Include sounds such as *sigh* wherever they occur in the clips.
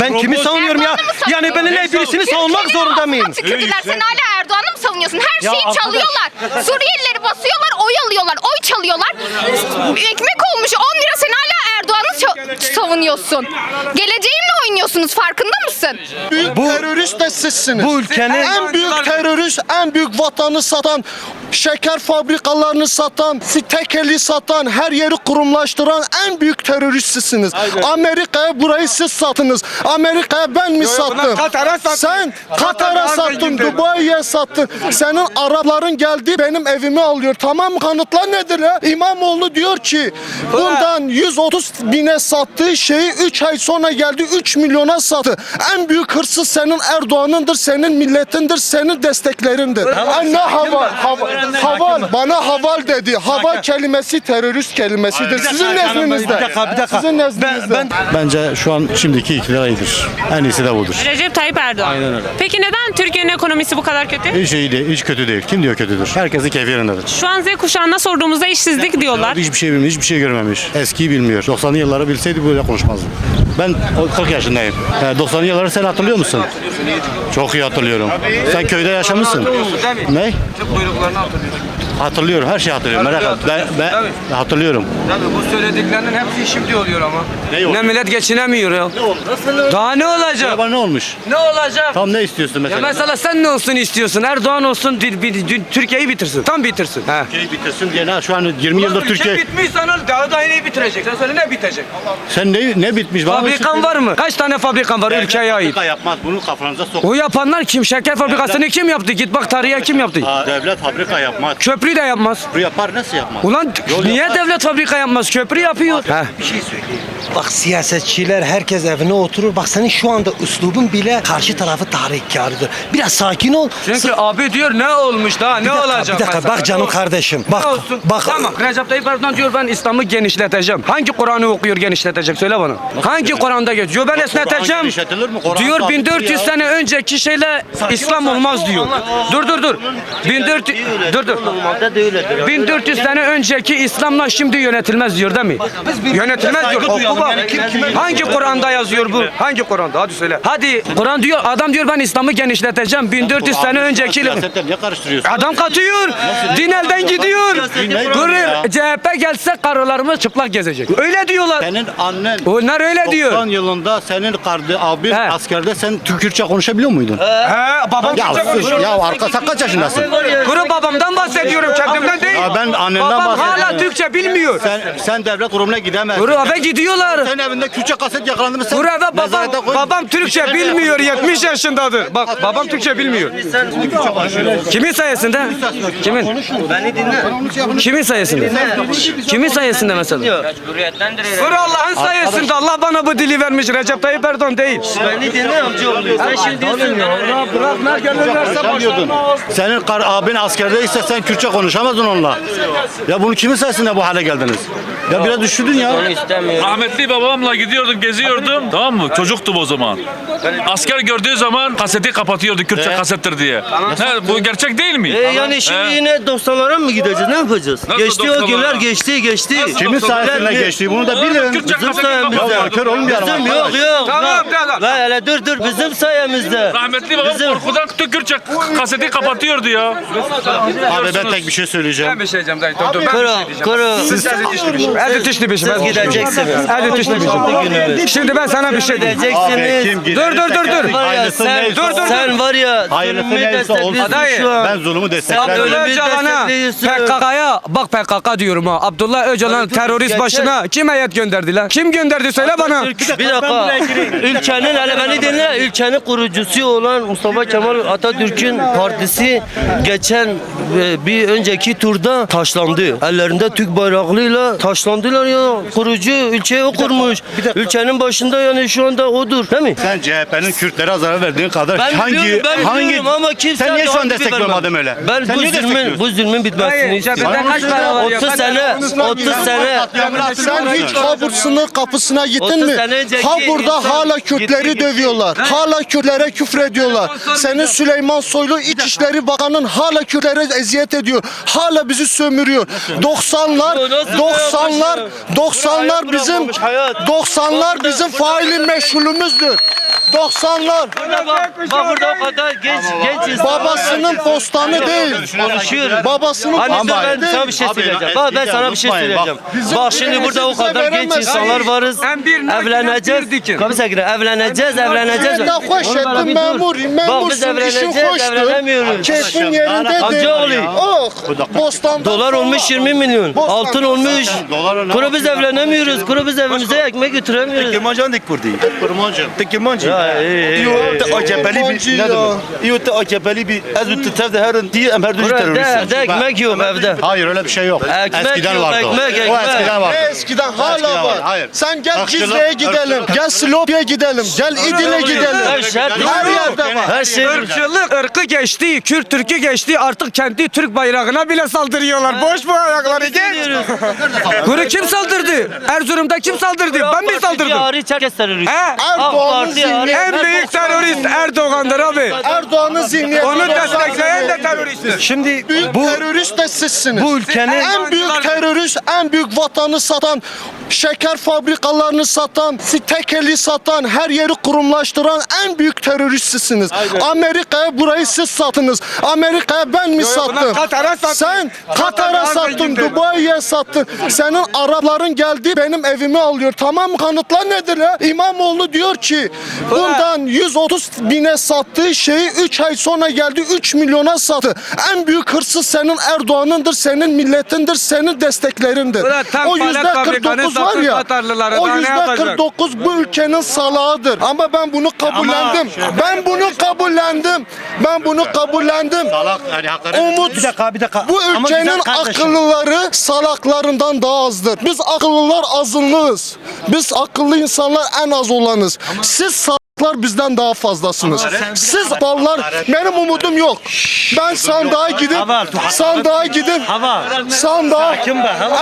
Ben kimi savunuyorum ya? Erdoğan'ı mı savunuyorsun? Yani ben ne birisini savunmak zorunda mıyım? tükürdüler. Sen hala Erdoğan'ı mı savunuyorsun? Her Ya şeyi arkadaş- çalıyorlar. Suriyelileri basıyorlar, oy alıyorlar, oy çalıyorlar. Ekmek olmuş 10 lira sen hala savunuyorsun. Geleceğimle oynuyorsunuz farkında mısın? büyük terörist de sizsiniz. bu ülkenin- en büyük terörist, en büyük vatanı satan, şeker fabrikalarını satan, tekeli satan, her yeri kurumlaştıran en büyük terörist sizsiniz. Amerika'ya burayı siz satınız. Amerika'ya ben mi sattım? Katar'a sattın. Sen Katar'a sattın. Dubai'ye sattın. Senin Arapların geldi benim evimi alıyor. Tamam mı? Kanıtlar nedir ya? İmamoğlu diyor ki bundan 130 bine sattığı şeyi 3 ay sonra geldi 3 milyona sattı. En büyük hırsız senin Erdoğan'ındır, senin milletindir, senin desteklerindir. Ay ne haval, haval, haval, bana haval dedi. Haval kelimesi terörist kelimesidir. Sizin Bir nezdinizde. dakika bir dakika. Sizin nezdinizde. ben Bence şu an şimdiki iktidar iyidir. En iyisi de budur. Recep Tayyip Erdoğan. Aynen öyle. Peki neden Türkiye'nin ekonomisi bu kadar kötü? Hiç iyi değil, hiç kötü değil. Kim diyor kötüdür? Herkesin keyfi yerindedir. Şu an Z kuşağına sorduğumuzda işsizlik diyorlar. Hiçbir şey bilmiyor, hiçbir şey görmemiş. Eskiyi bilmiyor. 90'lı yılları bilseydi böyle konuşmazdı. Ben o 40 yaşındayım. Ee, 90'lı yılları sen hatırlıyor musun? Çok iyi hatırlıyorum. Sen köyde yaşamışsın. Ne? Buyruklarını hatırlıyorum. Hatırlıyorum, her şeyi hatırlıyorum. Merak etme. Ben, ben Tabii. hatırlıyorum. Tabii bu söylediklerinin hepsi şimdi oluyor ama. Ne? Ne millet geçinemiyor ya. Daha ne olacak? Acaba ne olmuş? Ne olacak? Tam ne istiyorsun Ya mesela? mesela sen ne olsun istiyorsun? Erdoğan olsun, Türkiye'yi bitirsin. Tam bitirsin. He. Türkiye'yi bitirsin diye ne? Şu an 20 yıldır Türkiye... bitmiş sana daha da neyi bitirecek? Sen söyle ne bitecek? Sen ne, ne bitmiş? Bana Fabrikan var mı? Kaç tane fabrikan var ülkeye ait? Fabrika yapmaz. Bunu kafanıza sok. O yapanlar kim? Şeker fabrikasını kim yaptı? Git bak tarihe kim yaptı? Aa, Devlet fabrika yapmaz. Köprü de yapmaz. Köprü yapar nasıl yapmaz? Ulan Yol niye yapar. devlet fabrika yapmaz? Köprü yapıyor. He. Bak siyasetçiler herkes evine oturur. Bak senin şu anda üslubun bile karşı tarafı tahrikkârıdır. Biraz sakin ol. Çünkü abi diyor ne olmuş daha ne Bir dakika, olacak? Bir dakika mesela? bak canım kardeşim. Bak Ne olsun? bak Tamam Recep Tayyip Erdoğan diyor ben İslam'ı genişleteceğim. Hangi Kur'an'ı okuyor genişletecek söyle bana. Hangi Kur'an'da geçiyor? Ben esneteceğim. Diyor sabittir 1400 ya. sene önceki şeyle İslam olmaz diyor. Dur dur dur. 1400 dur dur. 1400 sene önceki İslam'la şimdi yönetilmez diyor değil mi? Yönetilmez diyor. Oku bak. Hangi Kur'an'da yazıyor bu? Hangi Kur'an'da? Hadi söyle. Hadi Kur'an diyor adam diyor ben İslam'ı genişleteceğim 1400 sene önceki karıştırıyorsun? Adam katıyor. Din elden gidiyor. Görür? CHP gelse karılarımız çıplak gezecek. Öyle diyorlar. Senin annen Onlar öyle 90 diyor. yılında senin kardı abin He. askerde sen Türkçe konuşabiliyor muydun? He, babam Ya, Türkçe konuşuyor. ya arka sen kaç yaşındasın? Kuru babamdan bahsediyorum kendimden değil. Ya ben annenden Babam bahsediyorum. hala Türkçe bilmiyor. Sen sen devlet kurumuna gidemezsin. Kuru eve gidiyorlar. Sen evinde Kürtçe kaset yakalandın mı sen? Kuru eve babam, koy. babam Türkçe İşte bilmiyor ne 70 yaşındadır. Bak babam Türkçe bilmiyor. Kimin sayesinde? Kimin? Beni dinle. Kimin sayesinde? Kimin sayesinde mesela? Kuru Allah'ın sayesinde Allah bana bu dili vermiş Recep Tayyip Erdoğan değil. Beni dinle amcaoğlu. Sen şimdi diyorsun Konuşamıyordun. Senin kar, abin askerdeyse sen Kürtçe konuşamazdın onunla. Ya bunu kimin sayesinde bu hale geldiniz? Ya biraz düşündün ya. onu istemiyorum. Rahmetli babamla gidiyordum, geziyordum. Tamam mı? Çocuktum o zaman. Asker gördüğü zaman kaseti kapatıyordu Kürtçe kasettir diye. Ne, bu gerçek değil mi? E yani şimdi He? yine 90'lara mı gideceğiz? Ne yapacağız? Nasıl geçti o 90'lara? günler geçti geçti. Kimin sayesinde geçti? Bunu da bilin. Kürtçe Bizim kaseti sayemizde. kapatıyordu. Ya kör olmayalım Bizim arkadaş. yok yok. Tamam, Bak, tamam. Lan hele dur dur bizim sayemizde. Rahmetli babam Bizim- korkudan Kürtçe kaseti kapatıyordu ya. Abi ben tek bir şey söyleyeceğim. Ben bir şey diyeceğim dayı. Dur dur ben Kuru bir şey diyeceğim. kuru. Siz Ezi tişli biçim. Siz gideceksiniz. Ezi tişli biçim. Şimdi ben sana bir şey. Abi Gideceksiniz. kim gider? Dur, dur, dur, dur. Var ya Hayırlısı sen, neyse dur, dur, sen var ya Hayırlısı zulmü neyse olsun. destekliyorsun Adayı. şu an. Ben zulümü Sen desteklerim. öyle Abdullah bir Öcalan'a destekliyorsun. PKK'ya bak PKK diyorum ha. Abdullah Öcalan Abi dur, terörist geçer. başına kim heyet gönderdi lan? Kim gönderdi söyle bana. Bir dakika. *laughs* Ülkenin hele beni dinle. Ülkenin kurucusu olan Mustafa Kemal Atatürk'ün partisi geçen e, bir önceki turda taşlandı. Ellerinde Türk bayrağıyla taşlandılar ya. Kurucu ülkeyi o kurmuş. Ülkenin başında yani şu anda odur. Değil mi? Sen CHP'nin Kürtlere zarar verdiğin kadar Ben hangi biliyorum, ben hangi biliyorum ama kimse sen niye şu an destekliyorsun öyle? Ben sen bu niye zulmün, destekliyorsun? bu zulmün bitmesini Hayır, istiyorum. cebinde kaç para var ya? 30 Kaç- sene, 30 sene. Sen hiç Habur'sunun kapısına gittin 30 mi? sene önceki Habur'da insan- hala Kürtler Kürtleri dövüyorlar. Hala Kürtlere küfür ediyorlar. Senin Süleyman Soylu İçişleri Bakanı'nın hala Kürtlere eziyet ediyor. Hala bizi sömürüyor. 90'lar 90'lar 90'lar bizim 90'lar bizim faili meşhulümüzdür. 90'lar Bak, bak burada o kadar genç genç insan. babasının postanı değil. konuşuyor. Babasının Hani postanı ben sana bir şey Abi, söyleyeceğim. Bak ben sana bir şey bak. söyleyeceğim. Bizim Bak şimdi burada o kadar genç veremezsin. insanlar varız. En bir Evleneceğiz. bir dikin. Kapı evleneceğiz, evleneceğiz. Evet, hoş Oğlum bana ettin bir dur. memur, Bak biz memursun, işin evleneceğiz, hoştur. evlenemiyoruz. Keyfin yerinde değil. oğlu. Oh, Bostan'dan Dolar sonra- olmuş 20 milyon. Altın olmuş. Dolar öyle. Kuru biz evlenemiyoruz. Kuru biz evimize ekmek götüremiyoruz. Kirmancı dik kurdi. Kurmancı. Te kirmancı. Ya, İyo te. AKP'li bir ne demek? İyo te AKP'li bir ez te tevde herin diye em her dönüş terörist. de ekmek yok evde. Hayır öyle bir şey yok. Ekmek eskiden vardı o. ekmek, O ekmek. eskiden vardı. Eskiden hala var. hayır. Sen gel Cizre'ye gidelim. Gel Slopi'ye gidelim. Gel İdil'e gidelim. Her şey yerde var. Her şey Irkçılık, ırkı geçti, Kürt Türk'ü geçti. Artık kendi Türk bayrağına bile saldırıyorlar. Boş bu ayakları geç. Kuru kim saldırdı? Erzurum'da kim saldırdı? Ben mi saldırdım? Hariç herkes terörist. He? Erdoğan'ın. En büyük terörist Erdoğan'dır abi. Erdoğan'ın zihniyeti. Onu destekleyen de teröristtir. Şimdi Büyük bu terörist de sizsiniz. bu ülkenin en büyük terörist, en büyük vatanı satan, şeker fabrikalarını satan, tekeli satan, her yeri kurumlaştıran en büyük terörist sizsiniz. Amerika'ya burayı siz sattınız. Amerika'ya ben mi sattım? Katar'a sattı. Sen Katar Katar'a sattın. Dubai'ye sattın. Senin Arapların geldi benim evimi alıyor. Tamam? Kanıtlar nedir ya? İmamoğlu diyor ki bundan 130 bine sattığı şeyi 3 ay sonra geldi 3 milyona sattı. En büyük hırsız senin Erdoğan'ındır, senin milletindir, senin desteklerindir. Ulan tank O palet yüzde fabrikanı 49 var ya. Katarlılara, O daha ne yüzde yapacak? 49 bu ülkenin salağıdır. Ama ben bunu kabullendim. Ben bunu kabullendim. Ben bunu kabullendim. Salak yani hakaret. Umut bir dakika bir dakika. bu Ama ülkenin kardeşim. akıllıları salaklarından daha azdır. Biz akıllılar azınlığız. Biz akıllı insanlar en az olanız. Siz salaklar bizden daha fazlasınız. Siz ballar benim umudum yok. Ben sandığa gidip sandığa gidip sandığa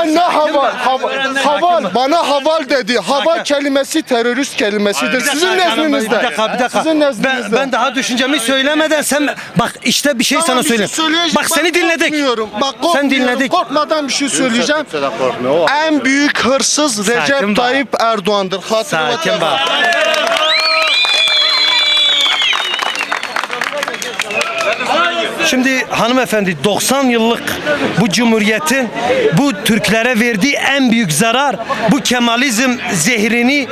Ay, ne haval haval haval bana haval dedi. Haval kelimesi terörist kelimesidir. Sizin Bir nezdinizde. dakika bir dakika. Sizin Ben, nezdinizde. ben daha düşüncemi söylemeden sen bak işte bir şey sana şey söyleyeyim. Bak seni dinledik. Sen dinledik. Korkmadan bir şey söyleyeceğim. En büyük hırsız Recep. Tayyip Erdoğan'dır. Hatırlatın. Sakin bak. Şimdi hanımefendi 90 yıllık bu cumhuriyetin bu Türklere verdiği en büyük zarar bu Kemalizm zehrini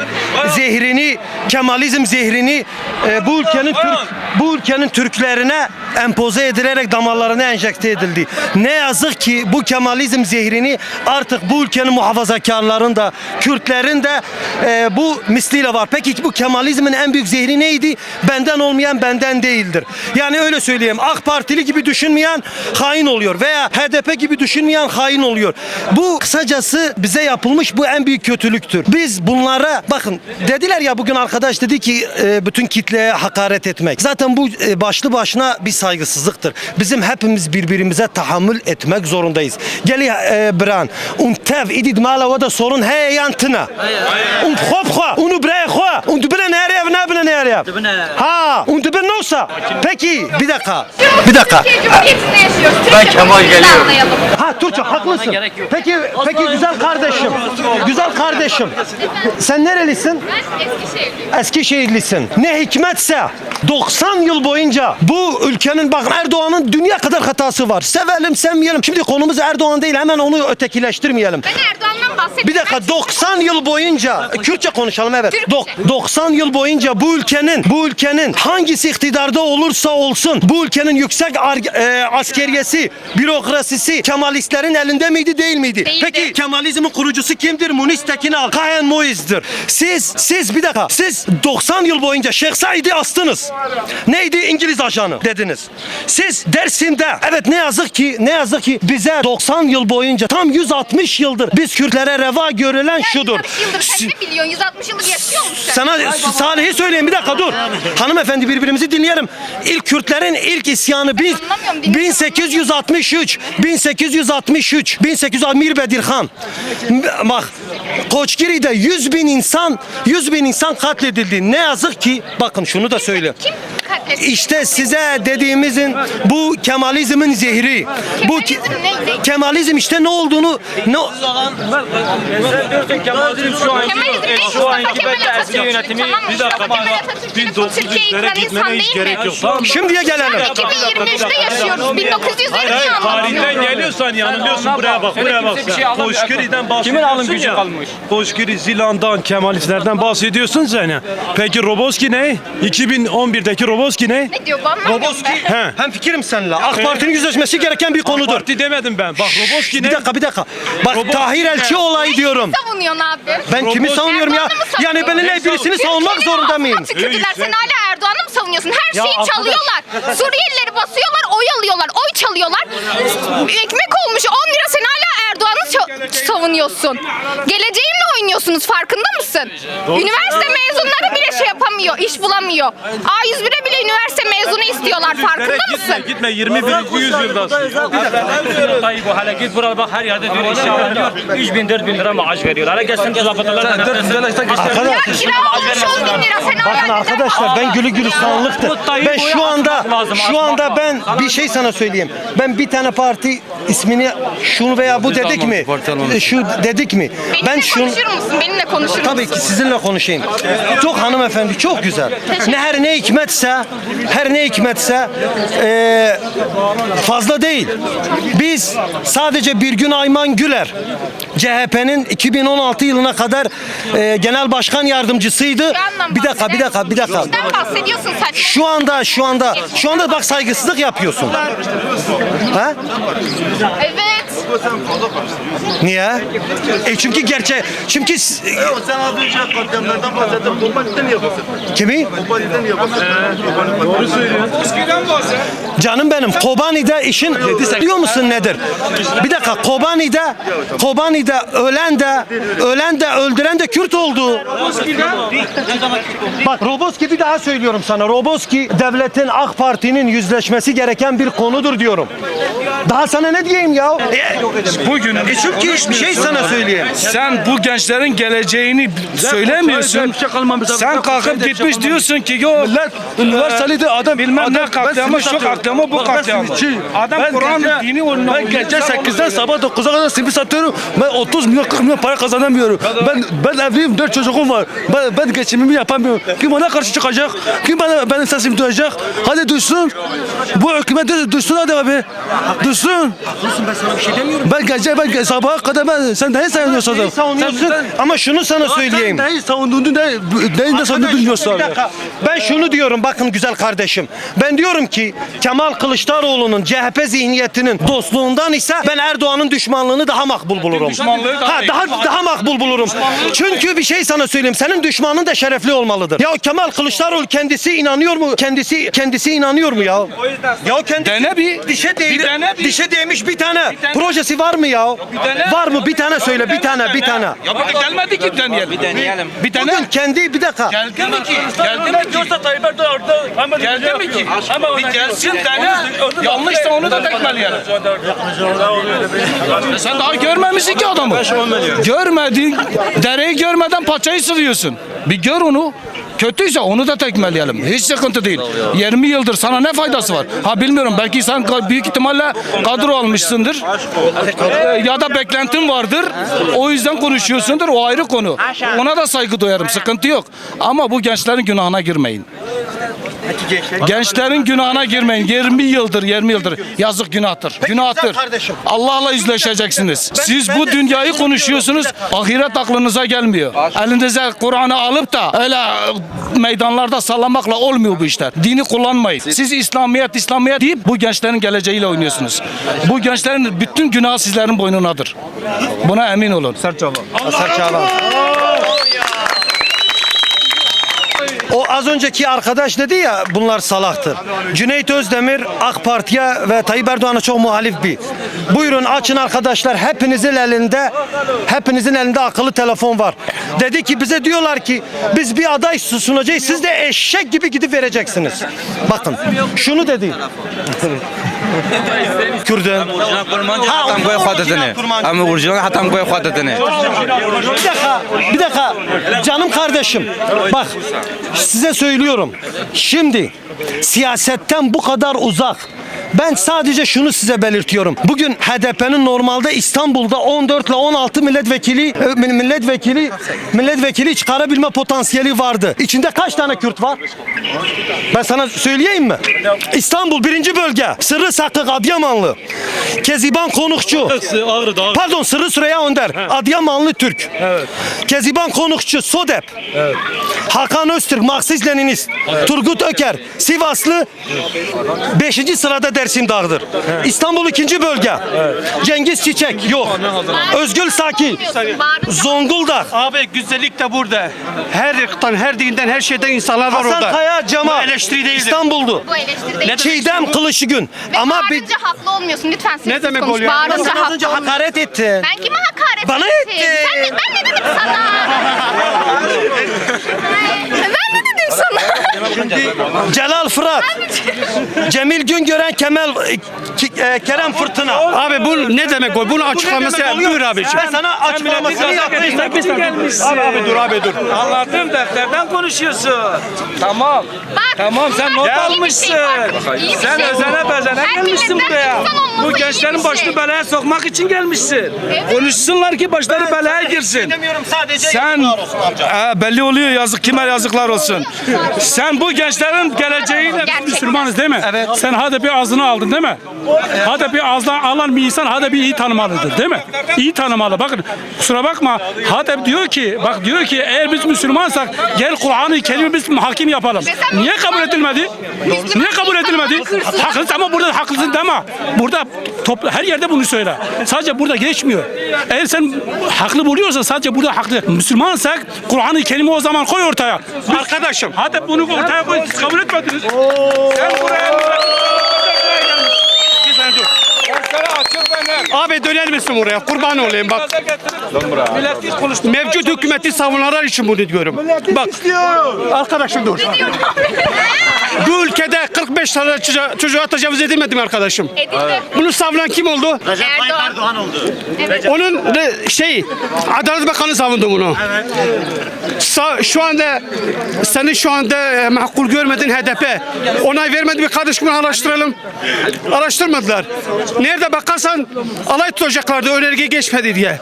zehrini Kemalizm zehrini e, bu ülkenin Türk bu ülkenin Türklerine empoze edilerek damarlarına enjekte edildi. Ne yazık ki bu Kemalizm zehrini artık bu ülkenin muhafazakarların da Kürtlerin de e, bu misliyle var. Peki bu Kemalizmin en büyük zehri neydi? Benden olmayan benden değildir. Yani öyle söyleyeyim. AK Partili gibi düşünmeyen hain oluyor veya HDP gibi düşünmeyen hain oluyor. Bu kısacası bize yapılmış bu en büyük kötülüktür. Biz bunlara bakın dediler ya bugün arkadaş dedi ki e, bütün kitleye hakaret etmek. Zaten bu e, başlı başına bir saygısızlıktır. Bizim hepimiz birbirimize tahammül etmek zorundayız. Geli e, bran un tev idid mala da sorun he yantına. Un khop kho unu bre kho un dibine ne ev ne bine ne ev. Ha un dibine nosa. Peki bir dakika. Bir dakika. Ben Kemal geliyor. Ha Türkçe haklısın. Peki peki güzel kardeşim. Güzel kardeşim. Sen nerelisin? Ben Eskişehirliyim. Eskişehirlisin. Ne hikmetse 90 yıl boyunca bu ülkenin bak Erdoğan'ın dünya kadar hatası var. Sevelim sevmeyelim. Şimdi konumuz Erdoğan değil hemen onu ötekileştirmeyelim. Ben Erdoğan'dan bahsettim. Bir dakika 90 yıl boyunca Kürtçe konuşalım evet. Dok- 90 yıl boyunca bu ülkenin bu ülkenin hangisi iktidarda olursa olsun bu ülkenin yüksek ar- e, askeriyesi, bürokrasisi Kemalistlerin elinde miydi değil miydi? Değildi. Peki Kemalizmin kurucusu kimdir? Munis Tekinal, Kayan Moiz'dir. Siz siz bir dakika siz 90 yıl boyunca Şeyh Said'i astınız. Neydi? İngiliz ajanı dediniz. Siz Dersim'de evet ne yazık ki ne yazık ki bize 90 yıl boyunca tam 160 yıldır biz Kürtlere reva görülen şudur. 160 yıldır sen ne biliyorsun? 160 yıldır yaşıyor musun? Sana Salih'i söyleyeyim bir dakika. dur. Hanımefendi birbirimizi dinleyelim. İlk Kürtlerin ilk isyanı bin- anlamıyorum, dinliyorum. 1863 1863 1861 Bedirhan. Bak Koçgiri'de 100 bin insan 100 bin insan katledildi. Ne yazık ki bakın şunu da söyle. Kim İşte size dediğimizin bu Kemalizmin zehri. Bu ki- Kemalizm ne- ne? Kemalizm işte ne olduğunu ne Kemalizm ne? Mustafa Kemal Atatürk. Tamam Mustafa Kemal Atatürk'ün bu Türkiye'yi yıkılan insan değil mi? şimdiye gelelim. 2023'te yaşıyoruz. 1900'leri mi anlatıyorsun? geliyorsan yanılıyorsun buraya bak buraya bak. bir şey alamıyor. Koşgiri'den bahsediyorsun Kimin alım gücü ya. kalmış? Koşgiri, Zilan'dan, Kemalistlerden bahsediyorsun sen ya. Peki Roboski ne? 2011'deki Roboski ne? Ne diyor anlamıyorum Roboski. He. hem fikrim seninle. AK Parti'nin yüzleşmesi gereken bir konudur. Parti demedim ben. Bak Roboski ne? Bir dakika bir dakika. Bak Roboski Tahir Elçi ne? olayı diyorum. savunuyorsun abi? Ben kimi Roboski- savunuyorum ya? Erdoğan'ı mı Yani ben savunuyorsun? ne birisini savunmak zorunda mıyım? tükürdüler. Sen hala Erdoğan'ı mı savunuyorsun? Her şeyi arkadaş- çalıyorlar. Suriyelileri basıyorlar, oy alıyorlar, oy çalıyorlar. Ekmek olmuş 10 lira sen hala Erdoğan'ı ça- savunuyorsun. Geleceğimle oynuyorsunuz farkında mısın? Üniversite mezunları bile şey yapamıyor, iş bulamıyor. A101'e bile üniversite mezunu istiyorlar farkında Gitme mısın? gitme 21. yüzyıldasın. Tayyip bu hele git burada bak her yerde diyor işe veriyor. 3 bin 4 bin lira maaş veriyorlar. Hele gelsin zabıtalar. Ya Arkadaşlar kira olmuş 10 bin lira sen Bakın arkadaşlar ben gülü. Bu Tayyip Ben şu anda şu anda ben bir şey sana söyleyeyim. Ben bir tane parti ismini şunu veya bu dedik mi? E, Şu dedik mi? Ben şunu konuşur musun? Benimle konuşur musun? Tabii ki sizinle konuşayım. Çok hanımefendi çok güzel. Ne her ne hikmetse her ne hikmetse eee, fazla değil. Biz sadece bir gün Ayman Güler CHP'nin 2016 yılına kadar eee, genel başkan yardımcısıydı. Bir dakika bir dakika bir dakika. Bahsediyorsun sen. Şu anda şu anda şu anda bak saygısızlık yapıyorsun. Ha? Evet. Niye? E çünkü gerçek çünkü s- Sen az önce katliamlardan bahsettin. Kurbaniden niye bahsettin? kimi? Kurbaniden niye bahsettin? Canım benim Kobani'de işin biliyor musun nedir? Bir dakika Kobani'de Kobani'de ölen de ölen de öldüren de Kürt oldu. Bak Roboski bir daha söylüyorum sana. Roboski devletin AK Parti'nin yüzleşmesi gereken bir konudur diyorum. Daha sana ne diyeyim ya? E, Bugün e çünkü bir şey sana söyleyeyim. sen bu gençlerin geleceğini söylemiyorsun. Sen kalkıp gitmiş diyorsun ki yo üniversitede adam bilmem ne katliamı şu katliamı bu katliamı. Adam Kur'an dini Ben gece 8'den sabah 9'a kadar simit satıyorum. Ben 30 milyon 40 milyon para kazanamıyorum. Ben ben evliyim 4 çocuğum var. Ben, ben geçimimi yapamıyorum. Kim bana karşı çıkacak? Kim bana benim sesimi duyacak? Hadi duysun. Bu hükümet de duysun hadi abi. Duysun. Ben gece ben ge- sabaha kadar ben sen neyi savunuyorsun? Neyi savunuyorsun? Ama şunu sana söyleyeyim. Sen neyi savunduğunu ne, neyi ne savunduğunu bilmiyorsun Bir abi. dakika. Ben şunu diyorum bakın güzel kardeşim. Ben diyorum ki Kemal Kılıçdaroğlu'nun CHP zihniyetinin dostluğundan ise ben Erdoğan'ın düşmanlığını daha makbul bulurum. düşmanlığı daha ha, iyi. daha daha makbul bulurum. Çünkü bir şey sana söyleyeyim. Senin düşmanın da şerefli olmalıdır. Ya Kemal Kılıçdaroğlu kendisi inanıyor mu? Kendisi kendisi inanıyor mu ya? Ya kendisi Dene bir. dişe değdi. Bir dene bir. Dişe değmiş bir tane. tane. Projesi var mı ya? dene. Var mı? Bir tane söyle. Bir tane, bir tane. Ya bak gelmedi ki deneyelim. Bir deneyelim. Bir Bugün dene. kendi bir dakika. Geldi mi ki? Geldi mi ki? Geldi mi ki? Bir gelsin dene. Yanlışsa onu da tekmeleyelim. E Sen daha görmemişsin ki adamı. Görmedin. Dereyi görmeden paçayı sıvıyorsun. Bir gör onu. Kötüyse onu da tekmeleyelim. Hiç sıkıntı değil. 20 yıldır sana ne faydası var? Ha bilmiyorum belki sen büyük ihtimalle kadro almışsındır. Ee, ya da beklentin vardır. O yüzden konuşuyorsundur. O ayrı konu. Ona da saygı duyarım. Sıkıntı yok. Ama bu gençlerin günahına girmeyin. Gençlerin günahına girmeyin. 20 yıldır, 20 yıldır. Yazık günahtır. Günahtır. güzel kardeşim. Allah'la yüzleşeceksiniz. Siz ben bu dünyayı konuşuyorsunuz. Ahiret aklınıza gelmiyor. Elinize Kur'an'ı alıp da öyle e, meydanlarda sallamakla olmuyor bu işler. Dini kullanmayın. Siz İslamiyet, İslamiyet deyip bu gençlerin geleceğiyle oynuyorsunuz. Bu gençlerin bütün günahı sizlerin boynunadır. Buna emin olun. Hasan Çağlan. O az önceki arkadaş dedi ya bunlar salaktır. Cüneyt Özdemir AK Parti'ye ve Tayyip Erdoğan'a çok muhalif bir. Buyurun açın arkadaşlar hepinizin elinde hepinizin elinde akıllı telefon var. Dedi ki bize diyorlar ki biz bir aday sunacağız siz de eşek gibi gidip vereceksiniz. Bakın şunu dedi. Kürdün. Hatam koy xodidini. Ama orijinal hatam koy xodidini. Bir dakika, bir dakika. Canım kardeşim. Bak size söylüyorum. Şimdi siyasetten bu kadar uzak. Ben sadece şunu size belirtiyorum. Bugün HDP'nin normalde İstanbul'da 14 ile 16 milletvekili e, milletvekili milletvekili çıkarabilme potansiyeli vardı. İçinde kaç tane Kürt var? Ben sana söyleyeyim mi? İstanbul birinci bölge. Sırrı Sakık Adıyamanlı. Keziban Konukçu. Pardon Sırrı Süreyya Önder. Adıyamanlı Türk. Keziban Konukçu Sodep. Hakan Öztürk Marksist Leninist. Turgut Öker Sivaslı. Beşinci sırada Dersim Dağı'dır. İstanbul ikinci bölge. Cengiz Çiçek yok. Özgül Saki. Zonguldak. Abi güzellik de burada. Her ırktan, her dinden, her şeyden insanlar var Hasan orada. Kaya Cemal. Bu eleştiri değildir. İstanbul'du. Bu eleştiri değil. Çiğdem Kılıçgün. Ve Ama bir bağırınca haklı olmuyorsun. Lütfen sessiz Ne demek konuş. oluyor? Bağırınca Sen haklı hakaret ettin. Ben kime hakaret Bana ettim? ettin. Sen de, ben ne dedim sana? *laughs* ben ne dedim sana? Celal Fırat. Cemil Güngören Kemal e, Kerem Fırtına. Abi bu ne demek o? Bunu açıklaması buyur abiciğim. Ben sana açıklamasını yapayım. Abi, abi dur abi dur. Anlattım defterden konuşuyorsun. Tamam. Bak, Tamam sen not şey almışsın. bir Sen şey. özene bezene gelmişsin buraya. Bu gençlerin bir şey. başını belaya sokmak için gelmişsin. Evet. Konuşsunlar ki başları belaya girsin. Demiyorum sadece Sen Ee, belli oluyor yazık kime yazıklar olsun. Sen bu gençlerin geleceğiyle. Müslümanız değil mi? Evet. Sen hadi bir ağzını aldın değil mi? Hadi bir ağzından alan bir insan hadi bir iyi tanımalıdır değil mi? İyi tanımalı. Bakın kusura bakma. Hadi diyor ki bak diyor ki eğer biz Müslümansak gel Kur'an-ı Kerim'i biz hakim yapalım. Niye kabul edilmedi? Niye kabul edilmedi? Haklısın ama burada haklısın deme. Burada top, her yerde bunu söyle. Sadece burada geçmiyor. Eğer sen haklı buluyorsan sadece burada haklı. Müslümansak Kur'an-ı Kerim'i o zaman koy ortaya. Arkadaşım. Hadi bunu ortaya koy. Siz kabul etmediniz. Sen buraya. Abi döner misin buraya? Kurban olayım bak. Mevcut hükümeti savunanlar için bunu diyorum. Bak. Arkadaşım dur. Bu ülkede 45 tane çocuğa, çocuğa tecavüz edilmedi mi arkadaşım? Edildi. Bunu savunan kim oldu? Erdoğan. Evet. Onun de şey Adalet Bakanı savundu bunu. Sa- şu anda seni şu anda e, makul görmedin HDP. Onay vermedi mi kardeşim bunu araştıralım. Araştırmadılar. Nerede bakarsan alay tutacaklardı önerge geçmedi diye.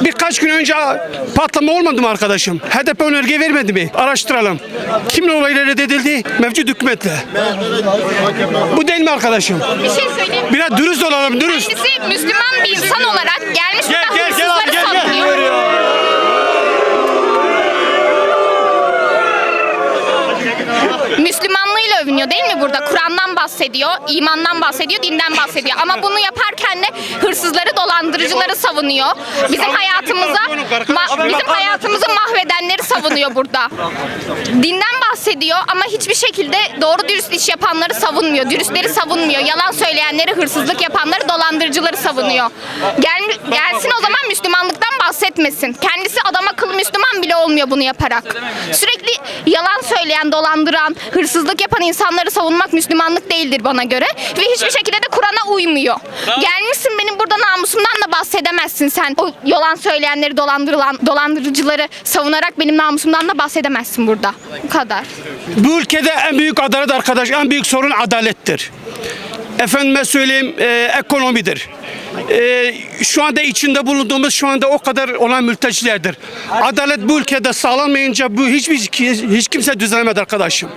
Birkaç gün önce patlama olmadı mı arkadaşım? HDP önerge vermedi mi? Araştıralım. Kimle olaylar reddedildi? Mevcut hükümetle. Bu değil mi arkadaşım? Bir şey söyleyeyim. Biraz dürüst olalım, dürüst. Kendisi Müslüman bir insan olarak gelmiş Gel, burada gel, gel abi, hırsızları gel, gel. savunuyor. Müslümanlığıyla övünüyor değil mi burada? Kur'an'dan bahsediyor, imandan bahsediyor, dinden bahsediyor. Ama bunu yaparken de hırsızları, dolandırıcıları savunuyor. Bizim hayatımıza ma- bizim hayatımızı mahvedenleri savunuyor burada. Dinden bahsediyor ama hiçbir şekilde doğru dürüst iş yapanları savunmuyor. Dürüstleri savunmuyor. Yalan söyleyenleri, hırsızlık yapanları, dolandırıcıları savunuyor. Gel, gelsin o zaman Müslümanlıktan bahsetmesin. Kendisi adam akıllı Müslüman bile olmuyor bunu yaparak. Sürekli yalan söyleyen, dolandıran, hırsızlık yapan insanları savunmak Müslümanlık değildir bana göre. Ve hiçbir şekilde de Kur'an'a uymuyor. Gelmişsin benim burada namusumdan da bahsedemezsin sen. O yalan söyleyenleri, dolandırılan, dolandırıcıları savunarak benim namusumdan da bahsedemezsin burada. Bu kadar. Bu ülkede en büyük adalet arkadaş, en büyük sorun adalettir. Efendime söyleyeyim e, ekonomidir. E, şu anda içinde bulunduğumuz şu anda o kadar olan mültecilerdir. Adalet bu ülkede sağlanmayınca bu hiçbir hiç kimse düzelmedi arkadaşım.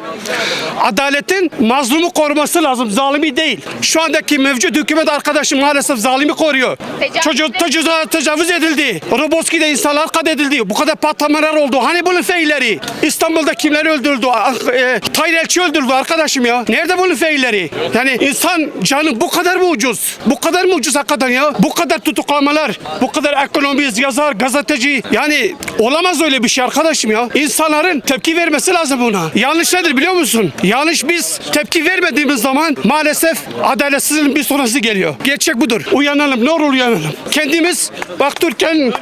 Adaletin mazlumu koruması lazım, zalimi değil. Şu andaki mevcut hükümet arkadaşım maalesef zalimi koruyor. Tecavüz Çocuk tecavüz, tecavüz edildi. Roboski'de insanlar katledildi. Bu kadar patlamalar oldu. Hani bunun feilleri? İstanbul'da kimler öldürdü? Ah, E, Tayyip Elçi öldürdü arkadaşım ya. Nerede bunun feilleri? Yani insan canı bu kadar mı ucuz? Bu kadar mı ucuz hakikaten Avrupa'dan ya. Bu kadar tutuklamalar, bu kadar ekonomist, yazar, gazeteci. Yani olamaz öyle bir şey arkadaşım ya. İnsanların tepki vermesi lazım buna. Yanlış nedir biliyor musun? Yanlış biz tepki vermediğimiz zaman maalesef adaletsizliğin bir sonrası geliyor. Gerçek budur. Uyanalım ne olur uyanalım. Kendimiz bak Türkiye'nin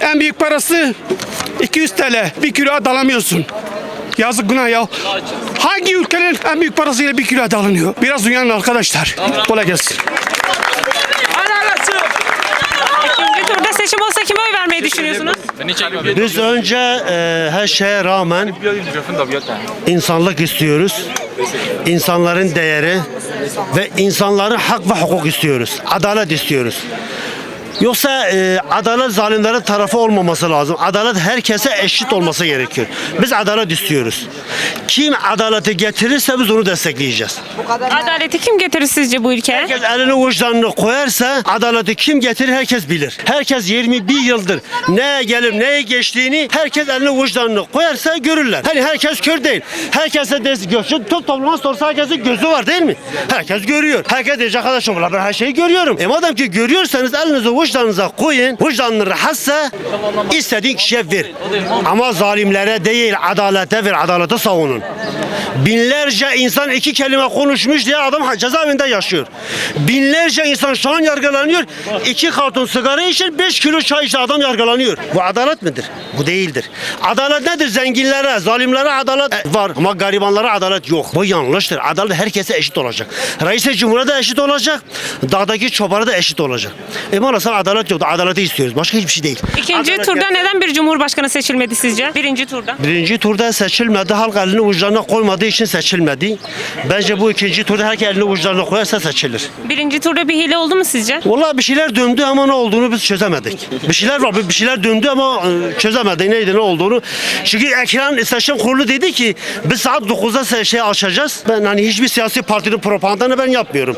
en büyük parası 200 TL. Bir kilo et alamıyorsun. Yazık günah ya. Hangi ülkenin en büyük parasıyla bir kilo et alınıyor? Biraz uyanın arkadaşlar. Kolay gelsin. İkinci turda seçim olsa kime oy vermeyi düşünüyorsunuz? Biz önce e, her şeye rağmen insanlık istiyoruz. İnsanların değeri ve insanların hak ve hukuk istiyoruz. Adalet istiyoruz. Yoksa e, adalet zalimlerin tarafı olmaması lazım. Adalet herkese eşit olması gerekiyor. Biz adalet istiyoruz. Kim adaleti getirirse biz onu destekleyeceğiz. Adaleti kim getirir sizce bu ülkeye? Herkes elini vicdanını koyarsa adaleti kim getirir herkes bilir. Herkes 21 yıldır neye gelip neye geçtiğini herkes elini vicdanını koyarsa görürler. Hani herkes kör değil. Herkese de görsün. Tüm topluma sorsa herkesin gözü var değil mi? Herkes görüyor. Herkes diyecek arkadaşım ben her şeyi görüyorum. E madem ki görüyorsanız elinizi vicdanınıza koyun. Vicdanını rahatsa istediğin kişiye ver. Ama zalimlere değil adalete ver. Adaleti savunun. Binlerce insan iki kelime konuşmuş diye adam cezaevinde yaşıyor. Binlerce insan şu an yargılanıyor. İki karton sigara içer, beş kilo çay içer adam yargılanıyor. Bu adalet midir? Bu değildir. Adalet nedir? Zenginlere, zalimlere adalet var ama garibanlara adalet yok. Bu yanlıştır. Adalet herkese eşit olacak. Reis-i Cumhur'a da eşit olacak. Dağdaki çobana da eşit olacak. E maalesef adalet yok. Adaleti istiyoruz. Başka hiçbir şey değil. İkinci Adalet turda gel- neden bir cumhurbaşkanı seçilmedi sizce? Birinci turda. Birinci turda seçilmedi. Halk elini vicdanına koymadığı için seçilmedi. Bence bu ikinci turda herkes elini vicdanına koyarsa seçilir. Birinci turda bir hile oldu mu sizce? Vallahi bir şeyler döndü ama ne olduğunu biz çözemedik. Bir şeyler var, bir şeyler döndü ama e, çözemedik neydi ne olduğunu. Çünkü ekran seçim kurulu dedi ki biz saat 9'da se- şey açacağız. Ben hani hiçbir siyasi partinin propagandasını ben yapmıyorum.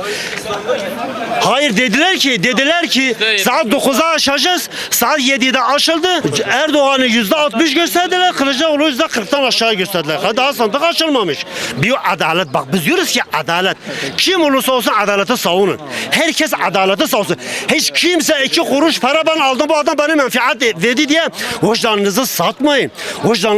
Hayır dediler ki dediler ki saat 9'da açacağız. Saat 7'de açıldı. Erdoğan'ı %60 gösterdiler. Kılıçdaroğlu %40'tan aşağı gösterdiler. Daha sandık açılmamış. Bir adalet bak biz diyoruz ki adalet. Kim olursa olsun adaleti savunun. Herkes adaleti savunsun. Hiç kimse iki kuruş para ben aldım bu adam bana menfaat verdi diye vicdanınızı satmayın. Vicdan